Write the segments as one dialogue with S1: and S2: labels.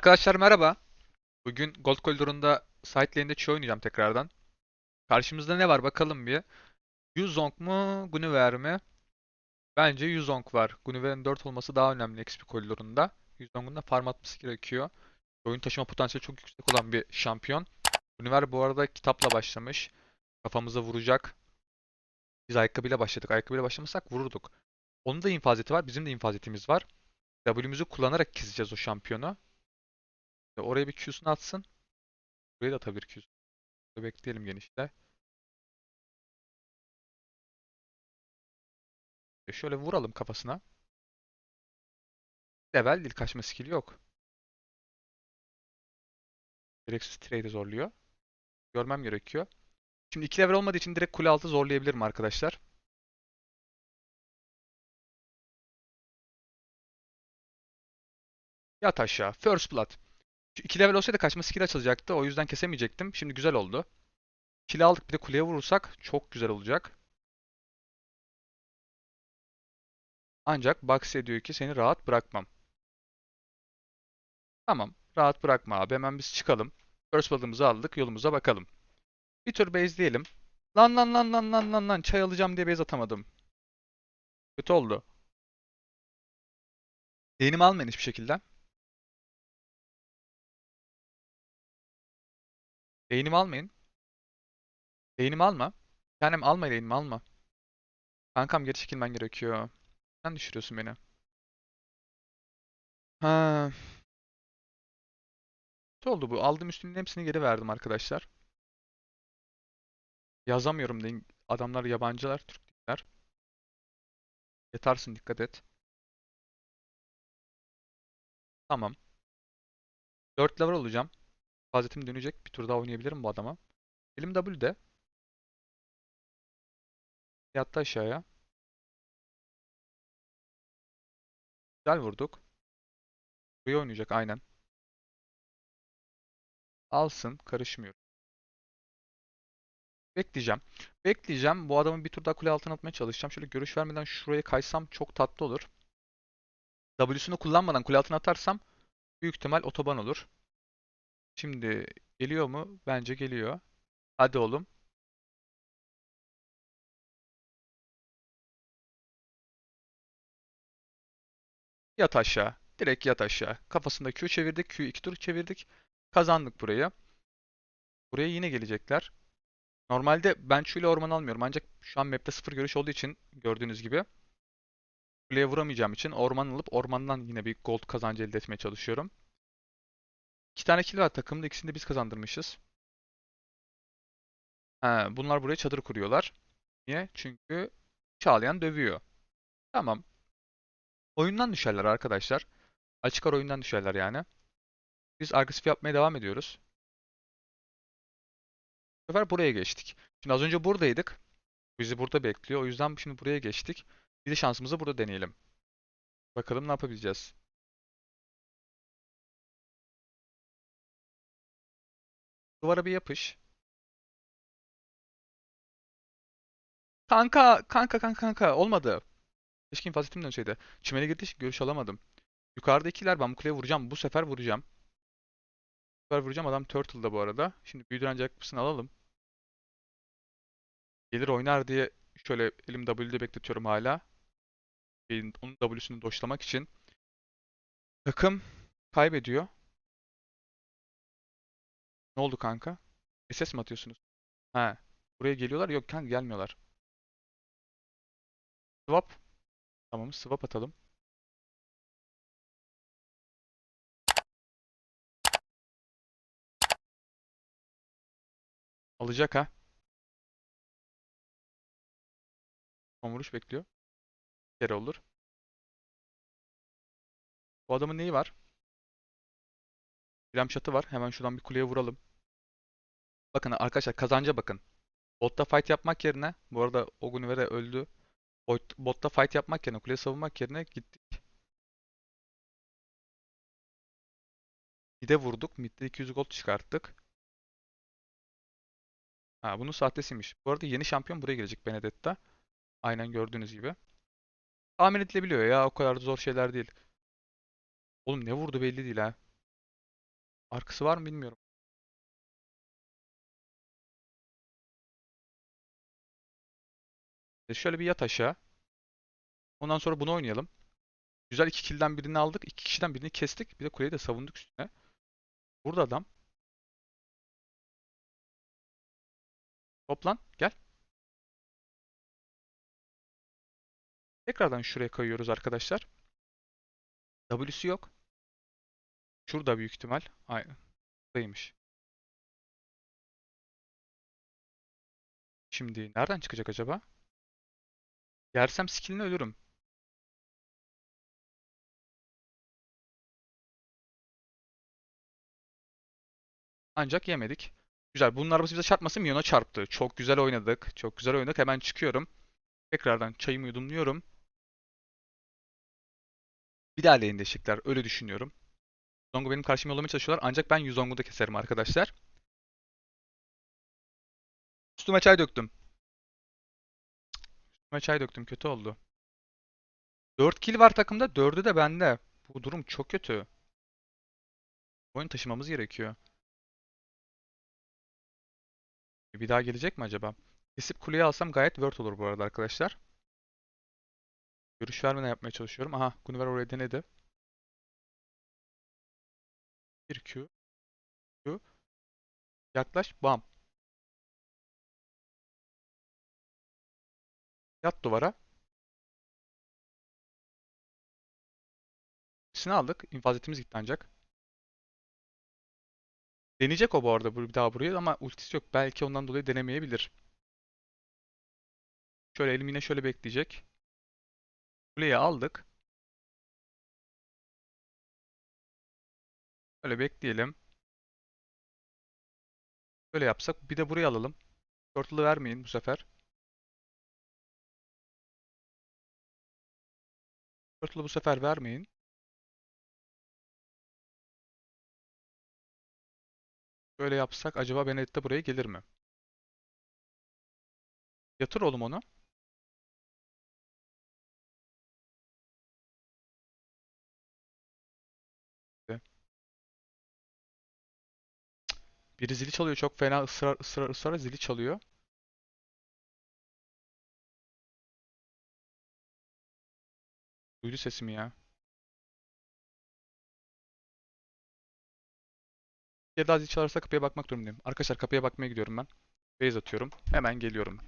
S1: Arkadaşlar merhaba. Bugün Gold Koridor'unda side lane'de oynayacağım tekrardan. Karşımızda ne var bakalım bir. Yuzong mu, Guinevere mi? Bence Yuzong var. Guinevere'nin 4 olması daha önemli XP koridorunda. Yuzong'un da farm atması gerekiyor. Oyun taşıma potansiyeli çok yüksek olan bir şampiyon. Guinevere bu arada kitapla başlamış. Kafamıza vuracak. Biz ayakkabıyla başladık. Ayakkabıyla başlamasak vururduk. Onun da infazeti var. Bizim de infazetimiz var. W'mizi kullanarak keseceğiz o şampiyonu. Oraya bir Q'sunu atsın. Buraya da atabilir Q'sunu. Bekleyelim genişte. E şöyle vuralım kafasına. Level değil. Kaçma skill'i yok. Gereksiz trade'i zorluyor. Görmem gerekiyor. Şimdi 2 level olmadığı için direkt kule altı zorlayabilirim arkadaşlar. Yat aşağı. First Blood. 2 level olsaydı kaçma skill açılacaktı. O yüzden kesemeyecektim. Şimdi güzel oldu. Kill aldık bir de kuleye vurursak çok güzel olacak. Ancak Baxi diyor ki seni rahat bırakmam. Tamam. Rahat bırakma abi. Hemen biz çıkalım. First Blood'ımızı aldık. Yolumuza bakalım. Bir tur base'leyelim. Lan lan lan lan lan lan lan. Çay alacağım diye base atamadım. Kötü oldu. Lane'imi almayın hiçbir şekilde. Lane'imi almayın. Lane'imi alma. Kendim alma lane'imi alma. Kankam geri çekilmen gerekiyor. Sen düşürüyorsun beni. Ha. Ne oldu bu? Aldığım üstünün hepsini geri verdim arkadaşlar. Yazamıyorum deyin. Adamlar yabancılar, Türk değiller. Yatarsın dikkat et. Tamam. 4 level olacağım. Fazetim dönecek. Bir tur daha oynayabilirim bu adama. Elim W'de. Yattı aşağıya. Güzel vurduk. Buraya oynayacak aynen. Alsın. Karışmıyor. Bekleyeceğim. Bekleyeceğim. Bu adamı bir tur daha kule altına atmaya çalışacağım. Şöyle görüş vermeden şuraya kaysam çok tatlı olur. W'sunu kullanmadan kule altına atarsam büyük ihtimal otoban olur. Şimdi geliyor mu? Bence geliyor. Hadi oğlum. Yat aşağı. Direkt yat aşağı. Kafasında Q çevirdik. Q iki tur çevirdik. Kazandık burayı. Buraya yine gelecekler. Normalde ben ile orman almıyorum. Ancak şu an map'te sıfır görüş olduğu için gördüğünüz gibi kuleye vuramayacağım için orman alıp ormandan yine bir gold kazancı elde etmeye çalışıyorum. İki tane kill var takımda. ikisini de biz kazandırmışız. Ha, bunlar buraya çadır kuruyorlar. Niye? Çünkü Çağlayan dövüyor. Tamam. Oyundan düşerler arkadaşlar. Açık ara oyundan düşerler yani. Biz agresif yapmaya devam ediyoruz. Bu sefer buraya geçtik. Şimdi az önce buradaydık. Bizi burada bekliyor. O yüzden şimdi buraya geçtik. Bir de şansımızı burada deneyelim. Bakalım ne yapabileceğiz. Duvara bir yapış. Kanka, kanka, kanka, kanka. Olmadı. Keşke infaziyetim dönseydi. Çimene için görüş alamadım. Yukarıda ikiler. Ben bu kuleye vuracağım. Bu sefer vuracağım. Bu sefer vuracağım. Adam Turtle'da bu arada. Şimdi büyüdüren ayakkabısını alalım. Gelir oynar diye şöyle elim W'de bekletiyorum hala. Onun W'sunu doşlamak için. Takım kaybediyor. Ne oldu kanka? SS mi atıyorsunuz? He. Buraya geliyorlar. Yok kanka gelmiyorlar. Swap. Tamam swap atalım. Alacak ha. Son bekliyor. Bir olur. Bu adamın neyi var? Şatı var. Hemen şuradan bir kuleye vuralım. Bakın arkadaşlar kazanca bakın. Botta fight yapmak yerine bu arada Ogunivere öldü. Bot- Botta fight yapmak yerine kuleyi savunmak yerine gittik. Mid'e vurduk. Mid'de 200 gold çıkarttık. Ha bunun sahtesiymiş. Bu arada yeni şampiyon buraya gelecek Benedetta. Aynen gördüğünüz gibi. Tahmin edilebiliyor ya. O kadar da zor şeyler değil. Oğlum ne vurdu belli değil ha. Arkası var mı bilmiyorum. Şöyle bir yat aşağı. Ondan sonra bunu oynayalım. Güzel iki kill'den birini aldık. iki kişiden birini kestik. Bir de kuleyi de savunduk üstüne. Burada adam. Toplan. Gel. Tekrardan şuraya kayıyoruz arkadaşlar. W'su yok. Şurada büyük ihtimal. Aynen. Buradaymış. Şimdi nereden çıkacak acaba? Yersem skill'ini ölürüm. Ancak yemedik. Güzel. Bunun arabası bize çarpmasın. Minyona çarptı. Çok güzel oynadık. Çok güzel oynadık. Hemen çıkıyorum. Tekrardan çayımı yudumluyorum. Bir daha lane değişecekler. Öyle düşünüyorum. Zongu benim karşıma yollamaya çalışıyorlar. Ancak ben Yuzong'u da keserim arkadaşlar. Üstüme çay döktüm. Üstüme çay döktüm. Kötü oldu. 4 kill var takımda. 4'ü de bende. Bu durum çok kötü. Oyun taşımamız gerekiyor. Bir daha gelecek mi acaba? Kesip kuleyi alsam gayet worth olur bu arada arkadaşlar. Görüş vermeden yapmaya çalışıyorum. Aha, Gunnar orayı denedi. Bir Q. Q. Yaklaş. Bam. Yat duvara. İkisini aldık. İnfaz etimiz gitti ancak. Deneyecek o bu arada bir daha buraya ama ultisi yok. Belki ondan dolayı denemeyebilir. Şöyle elim yine şöyle bekleyecek. Kuleyi aldık. Böyle bekleyelim. Böyle yapsak bir de buraya alalım. Turtle'ı vermeyin bu sefer. Turtle'ı bu sefer vermeyin. Böyle yapsak acaba Benedetta buraya gelir mi? Yatır oğlum onu. Biri zili çalıyor. Çok fena ısrar ısrar ısrar zili çalıyor. Duydu sesimi ya. Bir daha zil çalarsa kapıya bakmak durumundayım. Arkadaşlar kapıya bakmaya gidiyorum ben. Base atıyorum. Hemen geliyorum.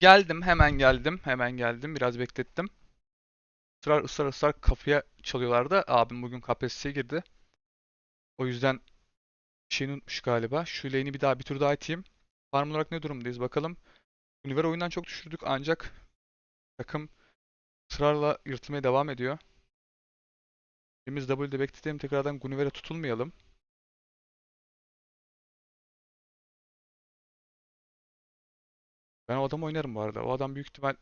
S1: Geldim. Hemen geldim. Hemen geldim. Biraz beklettim. Israr ısrar ısrar kapıya çalıyorlardı. Abim bugün KPSS'ye girdi. O yüzden şeyini unutmuş galiba. Şu lane'i bir daha bir tur daha iteyim. Farm olarak ne durumdayız bakalım. Univer oyundan çok düşürdük ancak takım ısrarla yırtmaya devam ediyor. Birimiz W'de bekletelim tekrardan Gunniver'e tutulmayalım. Ben o adamı oynarım bu arada. O adam büyük ihtimal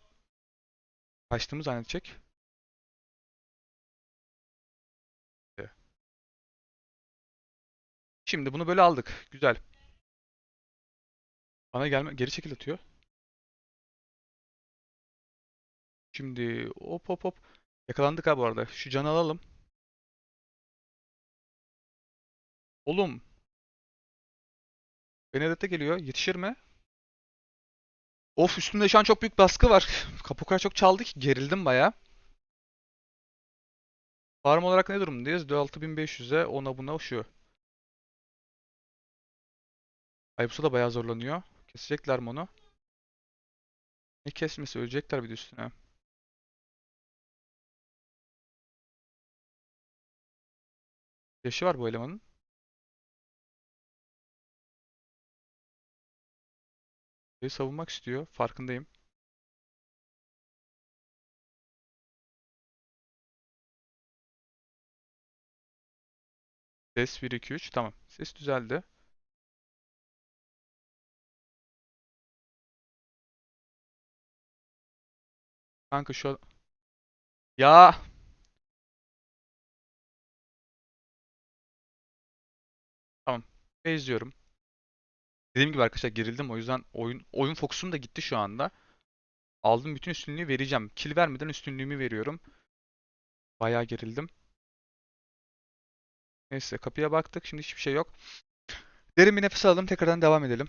S1: kaçtığımı zannedecek. Şimdi bunu böyle aldık. Güzel. Bana gelme geri çekil atıyor. Şimdi hop hop hop. Yakalandık ha bu arada. Şu canı alalım. Oğlum. Benedetta geliyor. Yetişir mi? Of üstümde şu an çok büyük baskı var. Kadar çok çaldı ki gerildim baya. Farm olarak ne durumdayız? 6500'e ona buna şu. Ayıpsu da bayağı zorlanıyor. Kesecekler mi onu? Ne kesmesi? Ölecekler bir de üstüne. Yaşı var bu elemanın. Beni savunmak istiyor. Farkındayım. Ses 1 2 3 tamam. Ses düzeldi. Kanka şu ya tamam. Bezliyorum. Dediğim gibi arkadaşlar gerildim o yüzden oyun oyun fokusum da gitti şu anda. Aldım bütün üstünlüğü vereceğim. Kill vermeden üstünlüğümü veriyorum. Bayağı gerildim. Neyse kapıya baktık. Şimdi hiçbir şey yok. Derin bir nefes alalım. Tekrardan devam edelim.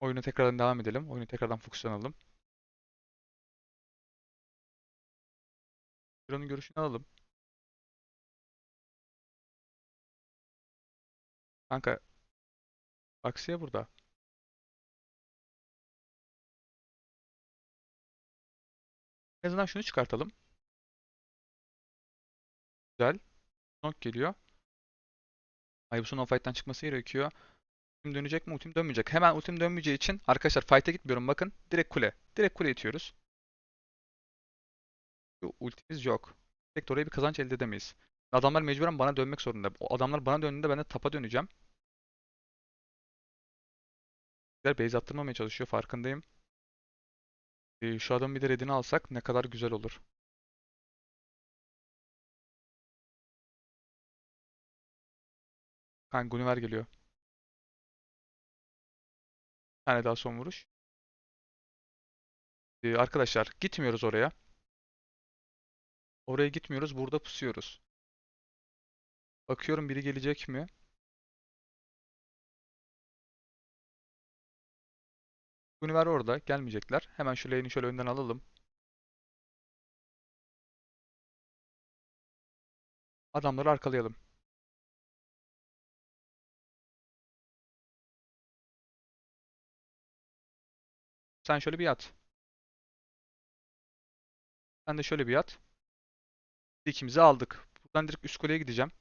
S1: Oyuna tekrardan devam edelim. Oyunu tekrardan fokuslanalım. Buranın görüşünü alalım. Kanka. Aksiye burada. En azından şunu çıkartalım. Güzel. Nok geliyor. Ayıpsın o fight'tan çıkması gerekiyor. Ultim dönecek mi? Ultim dönmeyecek. Hemen ultim dönmeyeceği için arkadaşlar fight'e gitmiyorum. Bakın direkt kule. Direkt kule itiyoruz. Ultimiz yok. Direkt oraya bir kazanç elde edemeyiz. Adamlar mecburen bana dönmek zorunda. O adamlar bana döndüğünde ben de tapa döneceğim. Güzel base attırmamaya çalışıyor farkındayım. Ee, şu adamın bir de redini alsak ne kadar güzel olur. Kanka Gunniver geliyor. Bir tane daha son vuruş. Ee, arkadaşlar gitmiyoruz oraya. Oraya gitmiyoruz. Burada pusuyoruz. Bakıyorum biri gelecek mi? Gunniver orada. Gelmeyecekler. Hemen şu lane'i şöyle önden alalım. Adamları arkalayalım. Sen şöyle bir yat. Sen de şöyle bir yat. İkimizi aldık. Buradan direkt üst kuleye gideceğim.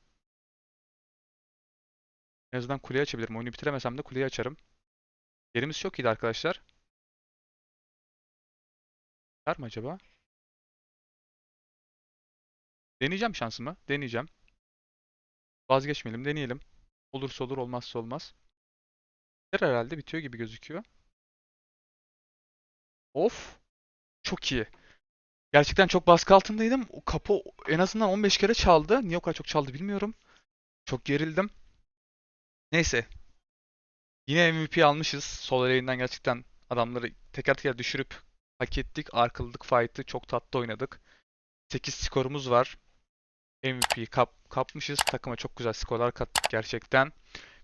S1: En azından kuleyi açabilirim. Oyunu bitiremesem de kuleyi açarım. Yerimiz çok iyiydi arkadaşlar. Var mı acaba? Deneyeceğim şansımı. Deneyeceğim. Vazgeçmeyelim. Deneyelim. Olursa olur, olmazsa olmaz. Herhalde bitiyor gibi gözüküyor. Of. Çok iyi. Gerçekten çok baskı altındaydım. O kapı en azından 15 kere çaldı. Niye o kadar çok çaldı bilmiyorum. Çok gerildim. Neyse. Yine MVP almışız. Sol lane'den gerçekten adamları teker teker düşürüp hak ettik. Arkaladık fight'ı. Çok tatlı oynadık. 8 skorumuz var. MVP'yi kap, kapmışız. Takıma çok güzel skorlar kattık gerçekten.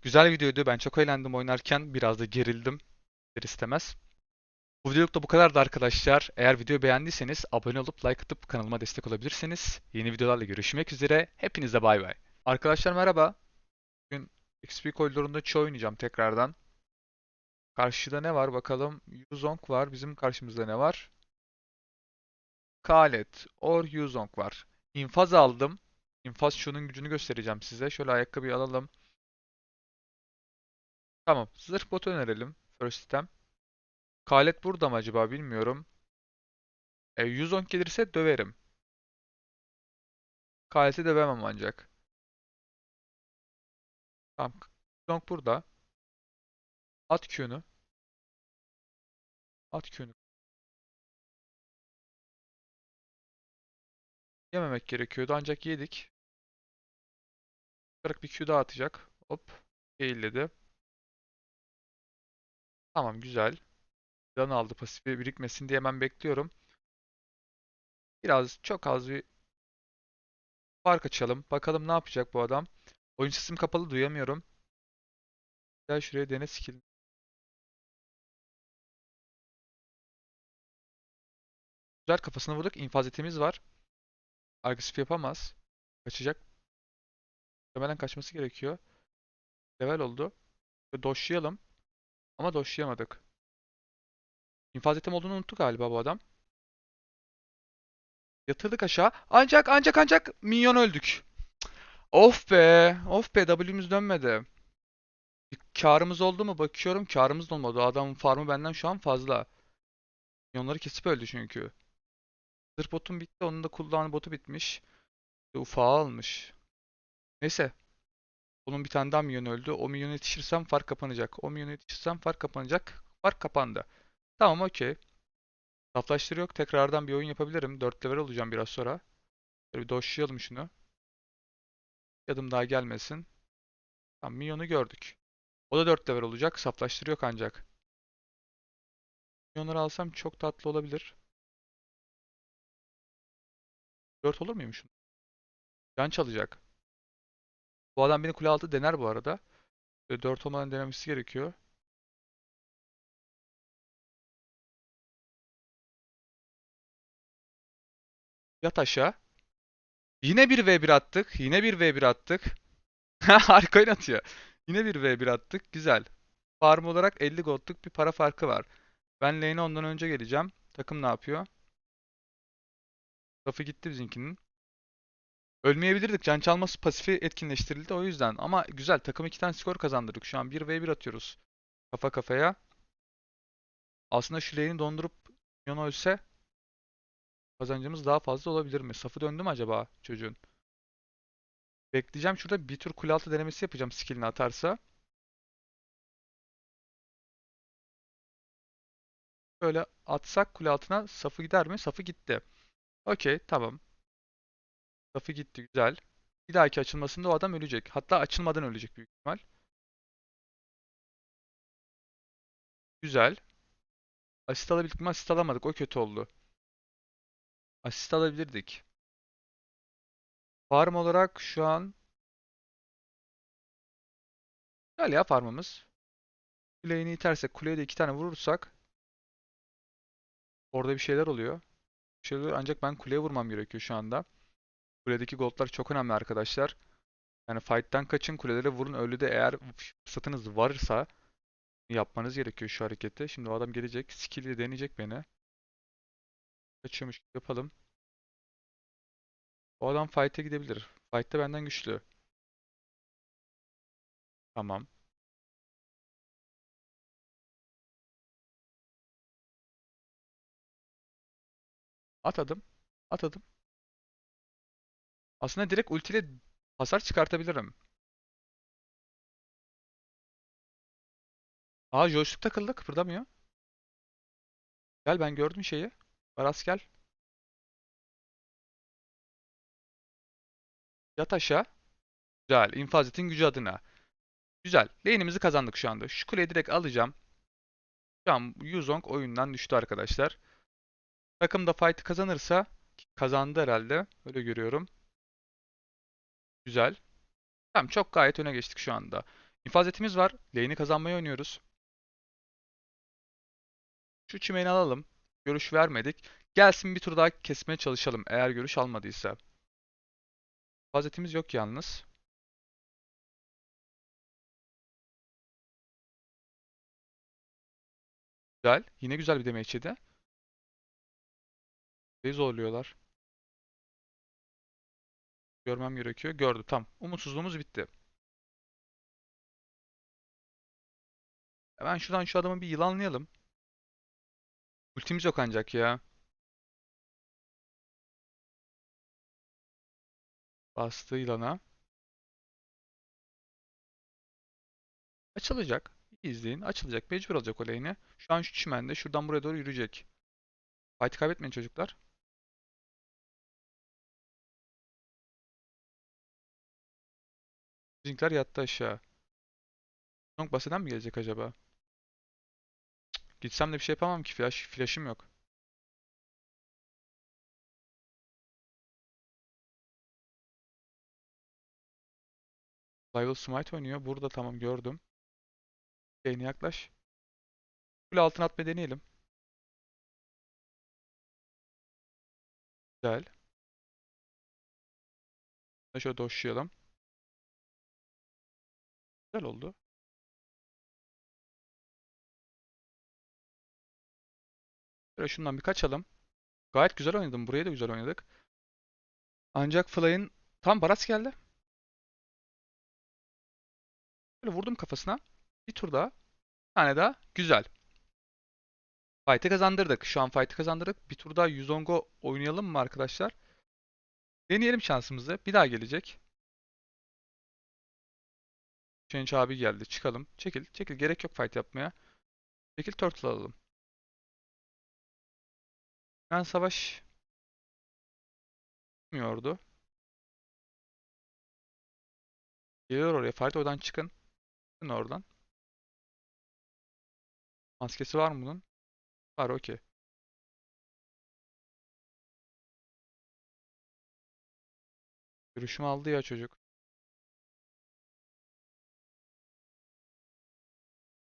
S1: Güzel videoydu. Ben çok eğlendim oynarken. Biraz da gerildim. İster istemez. Bu videoluk da bu kadardı arkadaşlar. Eğer videoyu beğendiyseniz abone olup like atıp kanalıma destek olabilirsiniz. Yeni videolarla görüşmek üzere. Hepinize bay bay. Arkadaşlar merhaba. Bugün XP koridorunda Cho oynayacağım tekrardan. Karşıda ne var bakalım. Yuzong var. Bizim karşımızda ne var? Khaled or Yuzong var. İnfaz aldım. İnfaz şunun gücünü göstereceğim size. Şöyle ayakkabıyı alalım. Tamam. Zırh botu önerelim. First item. Khaled burada mı acaba bilmiyorum. E, 110 gelirse döverim. Khaled'i dövemem ancak. Tamam. 110 burada. At Q'nu. At Q'nu. Yememek gerekiyordu ancak yedik. Olarak bir Q daha atacak. Hop. Eğilledi. Tamam güzel. Can aldı pasifi birikmesin diye hemen bekliyorum. Biraz çok az bir fark açalım. Bakalım ne yapacak bu adam. Oyun sesim kapalı duyamıyorum. Gel şuraya dene skill. Güzel kafasına vurduk. İnfaz etimiz var. Agresif yapamaz. Kaçacak. Muhtemelen kaçması gerekiyor. Level oldu. Doşlayalım. Ama doşlayamadık. İnfaz etim olduğunu unuttu galiba bu adam. Yatırdık aşağı. Ancak ancak ancak minyon öldük. Of be. Of be W'miz dönmedi. Karımız oldu mu? Bakıyorum karımız da olmadı. Adamın farmı benden şu an fazla. Minyonları kesip öldü çünkü. Zırh botum bitti. Onun da cooldown botu bitmiş. Ufağı almış. Neyse. Onun bir tane daha minyon öldü. O minyona yetişirsem fark kapanacak. O minyona yetişirsem fark kapanacak. Fark kapandı. Tamam okey. Saflaştırı yok. Tekrardan bir oyun yapabilirim. 4 level olacağım biraz sonra. Böyle bir doşlayalım şunu. Bir daha gelmesin. Tamam minyonu gördük. O da 4 level olacak. Saflaştırı yok ancak. Minyonları alsam çok tatlı olabilir. 4 olur muymuş? Can çalacak. Bu adam beni kule altı dener bu arada. Ve 4 olmadan denemesi gerekiyor. Yat aşağı. Yine bir V1 attık. Yine bir V1 attık. Harika oynatıyor. Yine bir V1 attık. Güzel. Farm olarak 50 gold'luk bir para farkı var. Ben lane'e ondan önce geleceğim. Takım ne yapıyor? Rafı gitti bizimkinin. Ölmeyebilirdik. Can çalması pasifi etkinleştirildi o yüzden. Ama güzel. Takım 2 tane skor kazandırdık. Şu an 1v1 atıyoruz. Kafa kafaya. Aslında şu lane'i dondurup Yon ölse kazancımız daha fazla olabilir mi? Safı döndü mü acaba çocuğun? Bekleyeceğim. Şurada bir tur kule altı denemesi yapacağım skillini atarsa. Böyle atsak kule altına safı gider mi? Safı gitti. Okey tamam. Safı gitti güzel. Bir dahaki açılmasında o adam ölecek. Hatta açılmadan ölecek büyük ihtimal. Güzel. Asist alabildik mi? Asist alamadık. O kötü oldu. Asist alabilirdik. Farm olarak şu an güzel ya farmımız. Kuleyi itersek, kuleye de iki tane vurursak orada bir şeyler oluyor. Bir şeyler oluyor. Ancak ben kuleye vurmam gerekiyor şu anda. Kuledeki goldlar çok önemli arkadaşlar. Yani fight'tan kaçın, kulelere vurun. Öyle de eğer fırsatınız varsa yapmanız gerekiyor şu hareketi. Şimdi o adam gelecek. Skill ile deneyecek beni. Kaçıyormuş yapalım. O adam fight'e gidebilir. Fight'te benden güçlü. Tamam. Atadım. Atadım. Aslında direkt ultiyle hasar çıkartabilirim. Aa joystick takıldı. Kıpırdamıyor. Gel ben gördüm şeyi. Aras gel. Yat aşağı. Güzel. İnfazetin gücü adına. Güzel. Lane'imizi kazandık şu anda. Şu kuleyi direkt alacağım. Şu an Yuzong oyundan düştü arkadaşlar. Takım da fight kazanırsa kazandı herhalde. Öyle görüyorum. Güzel. Tamam çok gayet öne geçtik şu anda. İnfazetimiz var. Lane'i kazanmayı oynuyoruz. Şu çimeni alalım. Görüş vermedik. Gelsin bir tur daha kesmeye çalışalım eğer görüş almadıysa. İnfazetimiz yok yalnız. Güzel. Yine güzel bir yedi. Beni zorluyorlar. Görmem gerekiyor. Gördü. Tam. Umutsuzluğumuz bitti. Hemen şuradan şu adamı bir yılanlayalım. Ultimiz yok ancak ya. Bastı yılana. Açılacak. İzleyin. Açılacak. Mecbur olacak o lane'i. Şu an şu çimende. Şuradan buraya doğru yürüyecek. Fight kaybetmeyin çocuklar. Bizimkiler yattı aşağı. Çok baseden mi gelecek acaba? Gitsem de bir şey yapamam ki. Flash, flash'ım yok. Rival Smite oynuyor. Burada tamam gördüm. Lane'e yaklaş. Kule altına atmayı deneyelim. Güzel. Şöyle doşlayalım. Güzel oldu. Şöyle şundan bir kaçalım. Gayet güzel oynadım. Burayı da güzel oynadık. Ancak Fly'ın tam Baras geldi. Böyle vurdum kafasına. Bir tur daha. Bir tane daha. Güzel. Fight'ı kazandırdık. Şu an fight'ı kazandırdık. Bir tur daha Yuzong'u oynayalım mı arkadaşlar? Deneyelim şansımızı. Bir daha gelecek. Change abi geldi. Çıkalım. Çekil. Çekil. Gerek yok fight yapmaya. Çekil turtle alalım. Ben savaş bilmiyordu. Geliyor oraya. Fight oradan çıkın. Çıkın oradan. Maskesi var mı bunun? Var okey. Görüşümü aldı ya çocuk.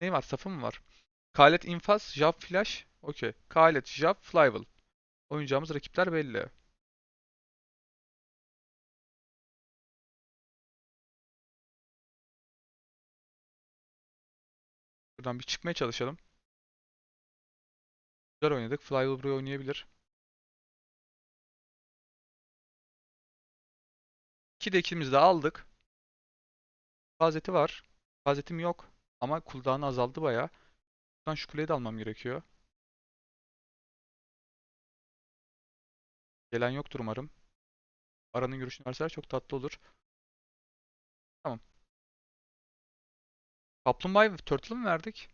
S1: Ne var? Safı mı var? Kalet infaz, Jav flash. Okey. Kalet, Jav, Flyval. Oynayacağımız rakipler belli. Buradan bir çıkmaya çalışalım. Güzel oynadık. Flyval buraya oynayabilir. 2 de de aldık. Fazeti var. Fazetim yok. Ama cooldown'ı azaldı bayağı. Buradan şu kuleyi de almam gerekiyor. Gelen yoktur umarım. Aranın görüşünü verseler çok tatlı olur. Tamam. Kaplumbağa'yı ve Turtle'ı mı verdik?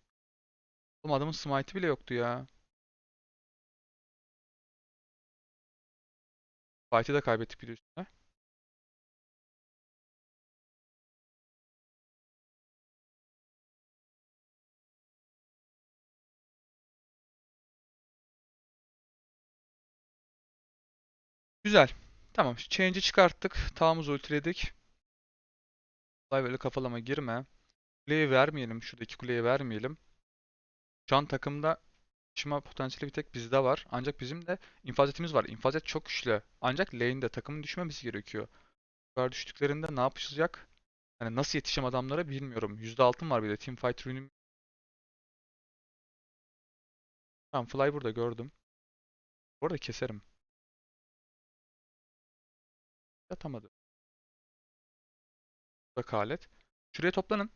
S1: Oğlum adamın smite'ı bile yoktu ya. Fight'ı da kaybettik bir de üstüne. Güzel. Tamam. Change'i çıkarttık. Tağımızı ultiledik. Olay böyle kafalama girme. Kuleyi vermeyelim. Şuradaki kuleyi vermeyelim. Şu an takımda taşıma potansiyeli bir tek bizde var. Ancak bizim de infazetimiz var. İnfazet çok güçlü. Ancak lane'de takımın düşmemesi gerekiyor. Kadar düştüklerinde ne yapacak? Hani nasıl yetişeceğim adamlara bilmiyorum. %6'm var bir de. Teamfight ürünüm. Tamam Fly burada gördüm. Bu arada keserim. Yatamadı. Burada Kalet. Şuraya toplanın.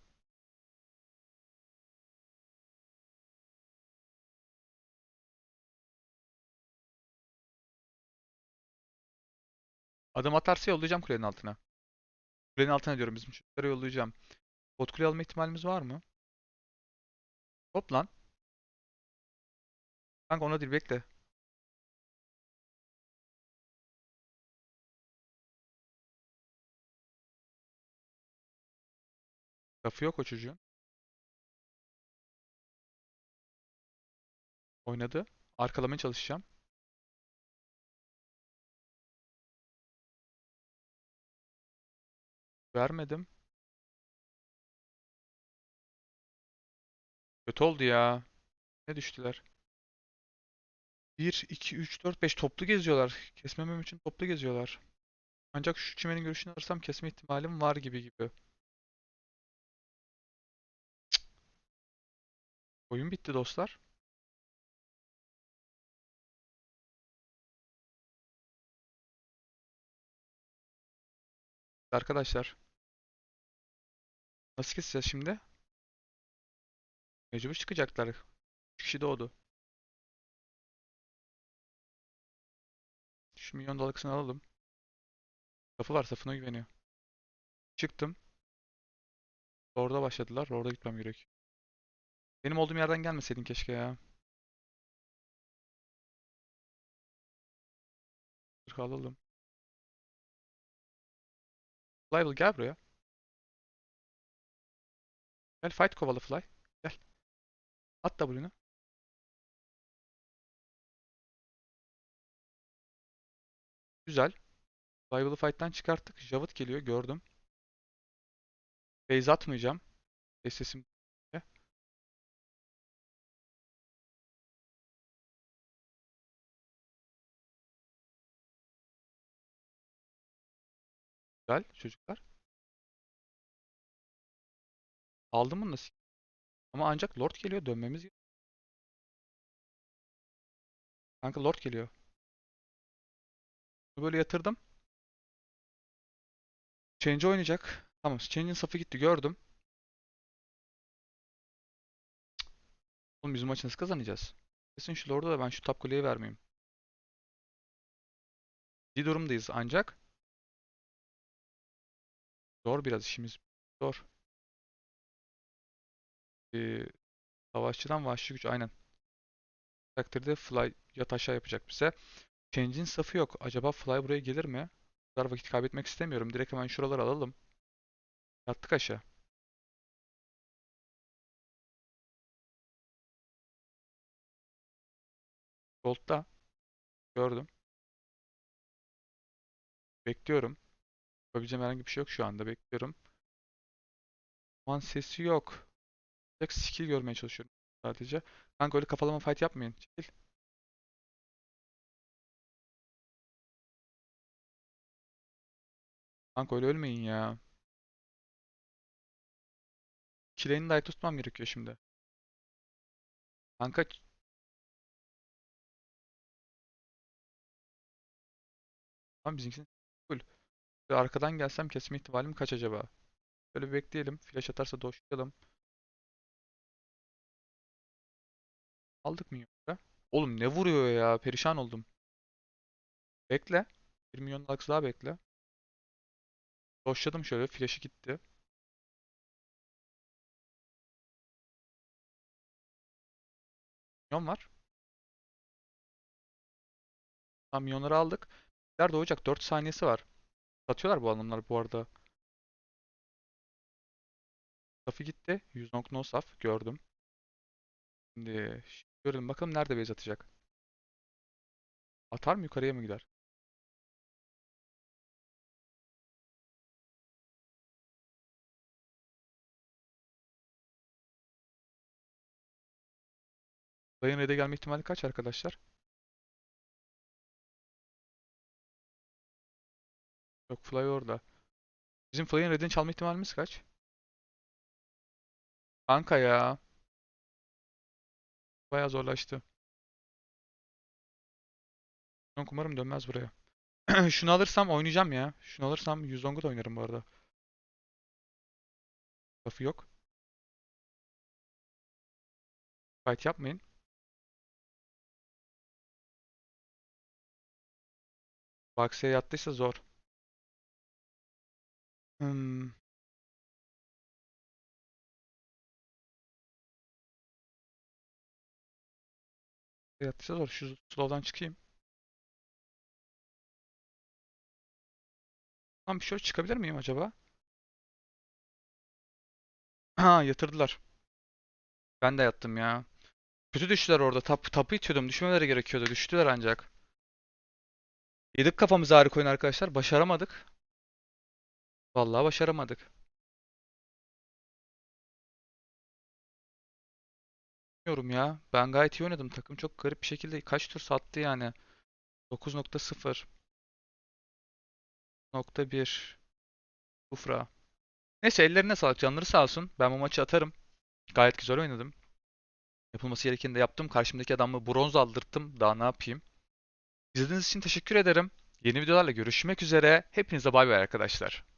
S1: Adım atarsa yollayacağım kulenin altına. Kulenin altına diyorum bizim çocuklara yollayacağım. Bot kule alma ihtimalimiz var mı? Hop lan. Kanka ona değil bekle. Lafı yok o çocuğun. Oynadı. Arkalamaya çalışacağım. Vermedim. Kötü oldu ya. Ne düştüler? 1, 2, 3, 4, 5 toplu geziyorlar. Kesmemem için toplu geziyorlar. Ancak şu çimenin görüşünü alırsam kesme ihtimalim var gibi gibi. Oyun bitti dostlar. Arkadaşlar. Nasıl keseceğiz şimdi? Mecbur çıkacaklar. 3 kişi doğdu. Şu milyon dalgasını alalım. Safı var safına güveniyor. Çıktım. Orada başladılar. Orada gitmem gerek. Benim olduğum yerden gelmeseydin keşke ya. Zırhı alalım. Flyable gel buraya. Gel fight kovalı Fly. Gel. At W'nu. Güzel. Flyable'ı fight'tan çıkarttık. Javut geliyor gördüm. Base atmayacağım. Sesim. Güzel çocuklar. Aldım bunu nasıl? Ama ancak Lord geliyor dönmemiz gerekiyor. Kanka Lord geliyor. Bunu Böyle yatırdım. Change oynayacak. Tamam Change'in safı gitti gördüm. Oğlum biz bu maçı nasıl kazanacağız? Kesin şu Lord'a da ben şu top kuleyi vermeyeyim. İyi durumdayız ancak. Zor biraz işimiz. Zor. Ee, savaşçıdan vahşi güç aynen. Takdirde Fly yat aşağı yapacak bize. Change'in safı yok. Acaba Fly buraya gelir mi? Bu kadar vakit kaybetmek istemiyorum. Direkt hemen şuraları alalım. Yattık aşağı. Gold'da. Gördüm. Bekliyorum. Yapabileceğim herhangi bir şey yok şu anda. Bekliyorum. Şu an sesi yok. Tek skill görmeye çalışıyorum sadece. Kanka öyle kafalama fight yapmayın. Çekil. Kanka öyle ölmeyin ya. Kileğini de ayakta tutmam gerekiyor şimdi. Kanka tamam bizimkinin Bir Arkadan gelsem kesme ihtimalim kaç acaba? Böyle bekleyelim. Flash atarsa doşlayalım. Aldık mı yoksa? Oğlum ne vuruyor ya? Perişan oldum. Bekle. 1 milyon lux daha bekle. Doşladım şöyle. Flash'ı gitti. Milyon var. Tamam milyonları aldık. Nerede doğacak? 4 saniyesi var. Satıyorlar bu adamlar bu arada. Safı gitti. 100 nok no saf. Gördüm. Şimdi görelim bakalım nerede base atacak. Atar mı yukarıya mı gider? Dayın red'e gelme ihtimali kaç arkadaşlar? Yok Fly orada. Bizim Fly'ın red'ini çalma ihtimalimiz kaç? Kanka ya. Bayağı zorlaştı. Yok, Umarım dönmez buraya. Şunu alırsam oynayacağım ya. Şunu alırsam 100 da oynarım bu arada. Lafı yok. Fight yapmayın. Baksaya yattıysa zor. Hmm. Yattıysa zor. Şu slow'dan çıkayım. Lan bir şöyle çıkabilir miyim acaba? Ha yatırdılar. Ben de yattım ya. Kötü düştüler orada. Tap, tapı itiyordum. Düşmemeleri gerekiyordu. Düştüler ancak. Yedik kafamızı harika oyun arkadaşlar. Başaramadık. Vallahi başaramadık. Bilmiyorum ya. Ben gayet iyi oynadım. Takım çok garip bir şekilde kaç tur sattı yani. 9.0 nokta 1 Ufra. Neyse ellerine sağlık. Canları sağ olsun. Ben bu maçı atarım. Gayet güzel oynadım. Yapılması gerekeni de yaptım. Karşımdaki adamı bronz aldırttım. Daha ne yapayım? İzlediğiniz için teşekkür ederim. Yeni videolarla görüşmek üzere. Hepinize bay bay arkadaşlar.